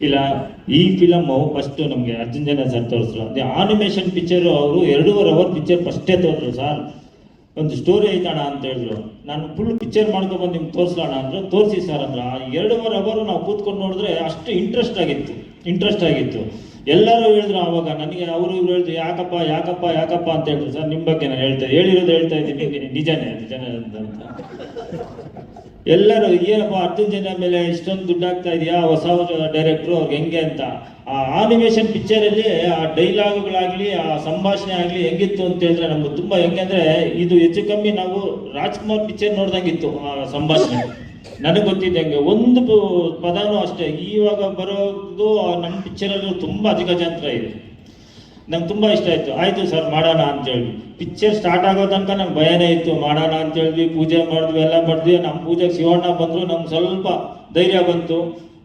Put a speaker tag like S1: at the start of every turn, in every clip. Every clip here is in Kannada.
S1: ಇಲ್ಲ, ಈ ಫಿಲಮ್ಮು ಫಸ್ಟ್ ನಮಗೆ ಅರ್ಜುನ್ ಜನ ಸರ್ ತೋರಿಸ್ರು ಅದೇ ಆನಿಮೇಷನ್ ಪಿಕ್ಚರು ಅವರು ಎರಡೂವರೆ ಅವರ್ ಪಿಕ್ಚರ್ ಫಸ್ಟೇ ತೋರಿದ್ರು ಸರ್ ಒಂದು ಸ್ಟೋರಿ ಐತಣ ಅಂತ ಹೇಳಿದ್ರು. ನಾನು ಫುಲ್ ಪಿಕ್ಚರ್ ಮಾಡ್ಕೊಬಂದು ನಿಮ್ಗೆ ತೋರಿಸೋಣ ಅಂದ್ರೆ. ತೋರಿಸಿ ಸರ್ ಅಂದ್ರೆ. ಎರಡೂವರೆ ಅವರು ನಾವು ಕೂತ್ಕೊಂಡು ನೋಡಿದ್ರೆ ಅಷ್ಟು ಇಂಟ್ರೆಸ್ಟ್ ಆಗಿತ್ತು. ಇಂಟ್ರೆಸ್ಟ್ ಆಗಿತ್ತು. ಎಲ್ಲರೂ ಹೇಳಿದ್ರು ಆವಾಗ ನನಗೆ ಅವರು ಇವ್ರು ಹೇಳಿದ್ರು, ಯಾಕಪ್ಪ ಯಾಕಪ್ಪ ಯಾಕಪ್ಪ ಅಂತ ಹೇಳಿದ್ರು. ಸರ್ ನಿಮ್ಮ ಬಗ್ಗೆ ನಾನು ಹೇಳ್ತಾ, ಹೇಳಿರೋದು ಹೇಳ್ತಾ ಇದ್ದೀನಿ ನಿಜನೇ ನಿಜನೇ ಅಂತ. ಎಲ್ಲರೂ ಏನಪ್ಪ ಅರ್ಜುನ್ ಜನ ಮೇಲೆ ಇಷ್ಟೊಂದು ದುಡ್ಡು ಆಗ್ತಾ ಇದೆಯಾ? ಹೊಸ ಡೈರೆಕ್ಟ್ರು ಅವ್ರಿಗೆ ಹೆಂಗೆ ಅಂತ. ಆ ಆನಿಮೇಷನ್ ಪಿಕ್ಚರಲ್ಲಿ ಆ ಡೈಲಾಗ್ಗಳಾಗಲಿ ಆ ಸಂಭಾಷಣೆ ಆಗಲಿ ಹೆಂಗಿತ್ತು ಅಂತ ಹೇಳಿದ್ರೆ ನಮ್ಗೆ ತುಂಬ ಹೆಂಗೆ ಅಂದರೆ, ಇದು ಹೆಚ್ಚು ಕಮ್ಮಿ ನಾವು ರಾಜ್ಕುಮಾರ್ ಪಿಕ್ಚರ್ ನೋಡ್ದಂಗಿತ್ತು ಆ ಸಂಭಾಷಣೆ. ನನಗೆ ಗೊತ್ತಿದ್ದಂಗೆ ಒಂದು ಪದಾನು ಅಷ್ಟೇ. ಇವಾಗ ಬರೋದು ನಮ್ಮ ಪಿಕ್ಚರಲ್ಲೂ ತುಂಬ ಅಜಗಜಾಂತರ ಇದೆ. ನಂಗೆ ತುಂಬ ಇಷ್ಟ ಆಯಿತು. ಆಯಿತು ಸರ್ ಮಾಡೋಣ ಅಂತೇಳಿ. ಪಿಕ್ಚರ್ ಸ್ಟಾರ್ಟ್ ಆಗೋ ತನಕ ನಂಗೆ ಭಯನೇ ಇತ್ತು. ಮಾಡೋಣ ಅಂತ ಹೇಳಿದ್ವಿ ಪೂಜೆ ಮಾಡಿದ್ವಿ, ಎಲ್ಲ ಮಾಡಿದ್ವಿ. ನಮ್ಮ ಪೂಜೆಗೆ ಶಿವಣ್ಣ ಬಂದರು ನಮ್ಗೆ ಸ್ವಲ್ಪ ಧೈರ್ಯ ಬಂತು.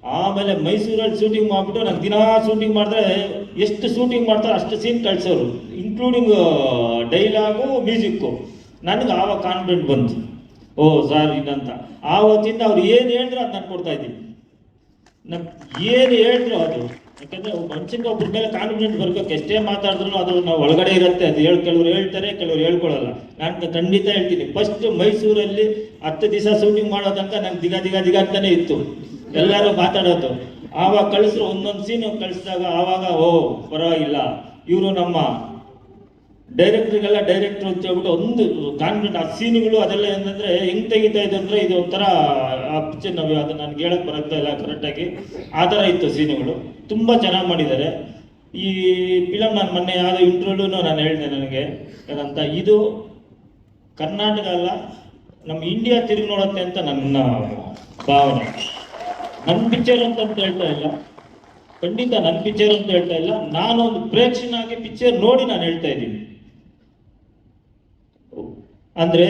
S1: ಆಮೇಲೆ ಮೈಸೂರಲ್ಲಿ ಶೂಟಿಂಗ್ ಮಾಡಿಬಿಟ್ಟು ನಂಗೆ ದಿನಾ ಶೂಟಿಂಗ್ ಮಾಡಿದ್ರೆ, ಎಷ್ಟು ಶೂಟಿಂಗ್ ಮಾಡ್ತಾರೆ ಅಷ್ಟು ಸೀನ್ ಕಳ್ಸೋರು. ಇನ್ಕ್ಲೂಡಿಂಗ್ ಡೈಲಾಗು ಮ್ಯೂಸಿಕ್ಕು ನನಗೆ ಆವಾಗ ಕಾನ್ಫಿಡೆಂಟ್ ಬಂತು. ಓ ಸರ್ ಇನ್ನಂತ ಆವತ್ತಿಂದ ಅವ್ರು ಏನು ಹೇಳಿದ್ರು ಅದು ನಾನು ಕೊಡ್ತಾ ಇದ್ದೀನಿ. ನಮ್ ಏನು ಹೇಳಿದ್ರು ಅದು? ಯಾಕಂದ್ರೆ ಮನುಷ್ಯನಿಗೆ ಒಬ್ಬರ ಮೇಲೆ ಕಾನ್ಫಿಡೆಂಟ್ ಬರ್ಬೇಕು ಎಷ್ಟೇ ಮಾತಾಡಿದ್ರು ಅದು ನಾವು ಒಳಗಡೆ ಇರುತ್ತೆ ಅದು ಹೇಳಿ, ಕೆಲವ್ರು ಹೇಳ್ತಾರೆ, ಕೆಲವ್ರು ಹೇಳ್ಕೊಳ್ಳಲ್ಲ ನಾನು ಖಂಡಿತ ಹೇಳ್ತೀನಿ. ಫಸ್ಟ್ ಮೈಸೂರಲ್ಲಿ ಹತ್ತು ದಿವಸ ಶೂಟಿಂಗ್ ಮಾಡೋ ತನಕ ನಂಗೆ ದಿಗ ದಿಗ ದಿಗ ಅಂತಾನೆ ಇತ್ತು. ಎಲ್ಲರೂ ಮಾತಾಡೋದು. ಆವಾಗ ಕಳಿಸ್ರು, ಒಂದೊಂದು ಸೀನು ಕಳಿಸಿದಾಗ ಆವಾಗ, ಓ ಪರವಾಗಿಲ್ಲ. ಇವರು ನಮ್ಮ ಡೈರೆಕ್ಟ್ರಿಗೆಲ್ಲ ಡೈರೆಕ್ಟ್ರು ಅಂತ ಹೇಳ್ಬಿಟ್ಟು ಒಂದು ಕಾನ್ಫಿಡೆಂಟ್ ಆ ಸೀನ್ಗಳು ಅದೆಲ್ಲ ಏನಂದ್ರೆ ಹೆಂಗ್ ತೆಗಿತಾ ಇದೆ ಅಂದ್ರೆ ಇದು ಒಂಥರ, ಆ ಪಿಕ್ಚರ್ ನಾವು ಅದನ್ನ ನನ್ಗೆ ಹೇಳಕ್ ಬರುತ್ತಾ ಇಲ್ಲ ಕರೆಕ್ಟಾಗಿ ಆ ಥರ ಇತ್ತು ಸೀನ್ಗಳು. ತುಂಬಾ ಚೆನ್ನಾಗಿ ಮಾಡಿದ್ದಾರೆ. ಈ ಫಿಲಮ್ ನಾನು ಮೊನ್ನೆ ಯಾವುದೋ ಇಂಟ್ರೋಲು ನಾನು ಹೇಳಿದೆ ನನಗೆ. ಯಾಕಂತ ಇದು ಕರ್ನಾಟಕ ಅಲ್ಲ ನಮ್ಮ ಇಂಡಿಯಾ ತಿರುಗಿ ನೋಡುತ್ತೆ ಅಂತ ನನ್ನ ಭಾವನೆ. ನನ್ನ ಪಿಕ್ಚರ್ ಅಂತ ಅಂತ ಹೇಳ್ತಾ ಇಲ್ಲ. ಖಂಡಿತ ನನ್ನ ಪಿಕ್ಚರ್ ಅಂತ ಹೇಳ್ತಾ ಇಲ್ಲ. ನಾನು ಒಂದು ಪ್ರೇಕ್ಷನಾಗಿ ಪಿಕ್ಚರ್ ನೋಡಿ ನಾನು ಹೇಳ್ತಾ ಇದ್ದೀನಿ. ಅಂದ್ರೆ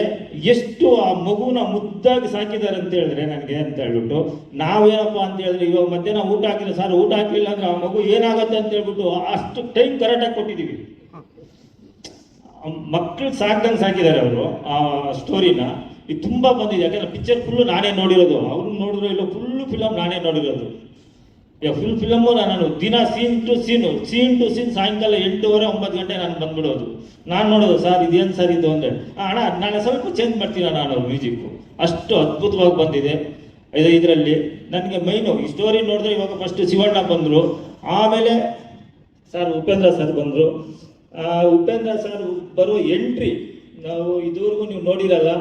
S1: ಎಷ್ಟು ಆ ಮಗುನ ಮುದ್ದಾಗಿ ಸಾಕಿದ್ದಾರೆ ಅಂತ ಹೇಳಿದ್ರೆ ನನಗೆ ಅಂತ ಹೇಳ್ಬಿಟ್ಟು ನಾವೇನಪ್ಪ ಅಂತ ಹೇಳಿದ್ರೆ, ಇವಾಗ ಮಧ್ಯಾಹ್ನ ಊಟ ಹಾಕಿಲ್ಲ, ಸರ್ ಊಟ ಹಾಕಿಲ್ಲ ಅಂದ್ರೆ ಆ ಮಗು ಏನಾಗುತ್ತೆ ಅಂತ ಹೇಳ್ಬಿಟ್ಟು ಅಷ್ಟು ಟೈಮ್ ಕರೆಕ್ಟಾಗಿ ಕೊಟ್ಟಿದ್ದೀವಿ ಮಕ್ಕಳು ಸಾಕ್ದಂಗೆ ಸಾಕಿದ್ದಾರೆ ಅವರು, ಆ ಸ್ಟೋರಿನ ಇದು ತುಂಬಾ ಬಂದಿದೆ, ಯಾಕಂದ್ರೆ ಪಿಕ್ಚರ್ ಫುಲ್ಲು ನಾನೇ ನೋಡಿರೋದು. ಅವ್ರನ್ನ ನೋಡಿದ್ರು ಇಲ್ಲ ಫುಲ್ಲು ಫಿಲಮ್ ನಾನೇ ನೋಡಿರೋದು. ಫುಲ್ ಫಿಲಮ್ಮು ನಾನು. ದಿನ scene to scene scene to scene ಸಾಯಂಕಾಲ ಎಂಟೂವರೆ, ಒಂಬತ್ತು ಗಂಟೆ ನಾನು ಬಂದ್ಬಿಡೋದು. ನಾನು ನೋಡೋದು, ಸರ್, ಇದೇನು ಸರ್ ಇದು? ಅಂದರೆ ಅಣ್ಣ ನಾಳೆ ಸ್ವಲ್ಪ ಚೇಂಜ್ ಮಾಡ್ತೀನ ನಾನು ಮ್ಯೂಸಿಕ್ಕು ಅಷ್ಟು ಅದ್ಭುತವಾಗಿ ಬಂದಿದೆ. ಇದು ಇದರಲ್ಲಿ ನನಗೆ ಮೈನು ಈ ಸ್ಟೋರಿ ನೋಡಿದ್ರೆ ಇವಾಗ ಫಸ್ಟ್ ಶಿವಣ್ಣ ಬಂದರು. ಆಮೇಲೆ ಸರ್ ಉಪೇಂದ್ರ ಸರ್ ಬಂದರು. ಉಪೇಂದ್ರ ಸರ್ ಬರೋ ಎಂಟ್ರಿ ನಾವು ಇದುವರೆಗೂ ನೀವು ನೋಡಿರಲ್ಲ.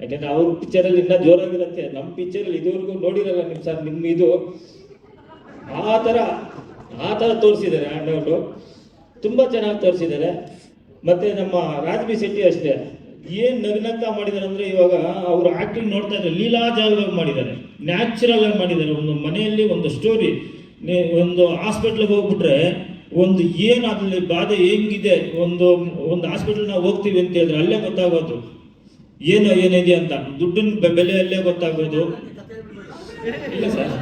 S1: ಯಾಕೆಂದ್ರೆ ಅವ್ರ ಪಿಕ್ಚರಲ್ಲಿ ಇನ್ನೂ ಜೋರಾಗಿರುತ್ತೆ. ನಮ್ಮ ಪಿಕ್ಚರಲ್ಲಿ ಇದುವರೆಗೂ ನೋಡಿರಲ್ಲ ನಿಮ್ಮ ಸರ್ ನಿಮ್ಮ ಇದು. ಆ ಥರ ಆ ಥರ ತೋರಿಸಿದ್ದಾರೆ ಅಣ್ಣವರು ತುಂಬ ಚೆನ್ನಾಗಿ ತೋರಿಸಿದ್ದಾರೆ. ಮತ್ತೆ ನಮ್ಮ ರಾಜ್ಬಿ ಶೆಟ್ಟಿ ಅಷ್ಟೇ. ಏನು ನಗ್ನಗ್ತ ಮಾಡಿದ್ದಾರೆ ಅಂದರೆ ಇವಾಗ ಅವರು ಆ್ಯಕ್ಟಿಂಗ್ ನೋಡ್ತಾ ಇದ್ದಾರೆ ಲೀಲಾಜಾಲವಾಗಿ ಮಾಡಿದ್ದಾರೆ. ನ್ಯಾಚುರಲ್ ಆಗಿ ಮಾಡಿದ್ದಾರೆ. ಒಂದು ಮನೆಯಲ್ಲಿ ಒಂದು ಸ್ಟೋರಿ ಒಂದು ಹಾಸ್ಪಿಟ್ಲಿಗೆ ಹೋಗ್ಬಿಟ್ರೆ ಒಂದು ಏನು ಅದ್ರಲ್ಲಿ ಬಾಧೆ ಹೆಂಗಿದೆ, ಒಂದು ಒಂದು ಹಾಸ್ಪಿಟ್ಲ್ ನಾವು ಹೋಗ್ತೀವಿ ಅಂತ ಹೇಳಿದ್ರೆ ಅಲ್ಲೇ ಗೊತ್ತಾಗೋದು. ಏನು ಏನಿದೆ ಅಂತ. ದುಡ್ಡಿನ ಬೆಲೆ ಅಲ್ಲೇ ಗೊತ್ತಾಗೋದು. ಇಲ್ಲ ಸರ್.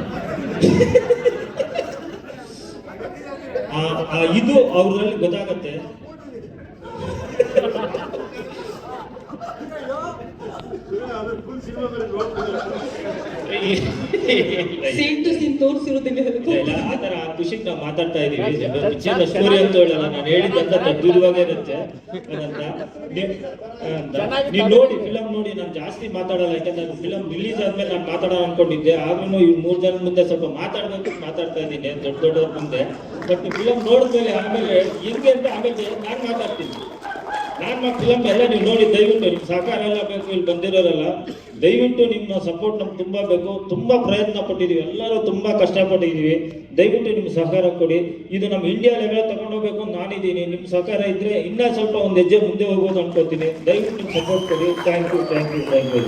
S1: ಇದು ಅವ್ರಲ್ಲಿ ಗೊತ್ತಾಗತ್ತೆ.
S2: ಸೀನ್ ಟು ಸೀನ್ ತೋರಿಸಿರೋದಿಲ್ಲ
S1: ಆ ತರ ಆ ಖುಷಿಗೆ ನಾವು ಮಾತಾಡ್ತಾ ಇದೀವಿ. ಪಿಕ್ಚರ್ ಸ್ಟೋರಿ ಅಂತ ಹೇಳಲ್ಲ ನಾನು ಹೇಳಿದ್ದಂತ ತದ್ವಿರುವಾಗ ಇರುತ್ತೆ. ನೀವ್- ನೋಡಿ ಫಿಲಂ ನೋಡಿ ನಾನು ಜಾಸ್ತಿ ಮಾತಾಡಲ್ಲ ಯಾಕಂದ್ರೆ ಫಿಲಂ ಫಿಲಮ್ ರಿಲೀಸ್ ಆದ್ಮೇಲೆ ನಾನು ಮಾತಾಡೋ ಅನ್ಕೊಂಡಿದ್ದೆ. ಆದ್ರೂ ಇವ್ ಮೂರ್ ಜನ ಮುಂದೆ ಸ್ವಲ್ಪ ಮಾತಾಡ್ಬೇಕು ಅಂತ ಮಾತಾಡ್ತಾ ಇದ್ದೀನಿ ದೊಡ್ಡ ದೊಡ್ಡವ್ರ ಮುಂದೆ. ಬಟ್ ಫಿಲಂ ನೋಡಿದ್ಮೇಲೆ ಆಮೇಲೆ ಹೆಂಗೆ ಅಂತ ಆಮೇಲೆ ನಾನು ಮಾತಾಡ್ತೀನಿ. ನಾನು ಫಿಲಮ್ ಎಲ್ಲ ನೀವು ನೋಡಿ, ದಯವಿಟ್ಟು ನಿಮ್ಮ ಸಹಕಾರ ಎಲ್ಲ ಬೇಕು, ಇಲ್ಲಿ ಬಂದಿರೋರೆಲ್ಲ. ದಯವಿಟ್ಟು ನಿಮ್ಮ ಸಪೋರ್ಟ್ ನಮ್ಗೆ ತುಂಬಾ ಬೇಕು. ತುಂಬಾ ಪ್ರಯತ್ನ ಪಟ್ಟಿದೀವಿ. ಎಲ್ಲರೂ ತುಂಬಾ ಕಷ್ಟಪಟ್ಟಿದೀವಿ. ದಯವಿಟ್ಟು ನಿಮ್ಮ ಸಹಕಾರ ಕೊಡಿ. ಇದು ನಮ್ಮ ಇಂಡಿಯಾ ಲೆವೆಲ್ ತಗೊಂಡೋಗ್ಬೇಕು ಅಂತ ನಾನಿದ್ದೀನಿ. ನಿಮ್ಮ ಸಹಕಾರ ಇದ್ರೆ ಇನ್ನೂ ಸ್ವಲ್ಪ ಒಂದು ಹೆಜ್ಜೆ ಮುಂದೆ ಹೋಗ್ಬೋದು ಅನ್ಕೋತೀನಿ. ದಯವಿಟ್ಟು ಸಪೋರ್ಟ್ ಕೊಡಿ. Thank you thank you thank you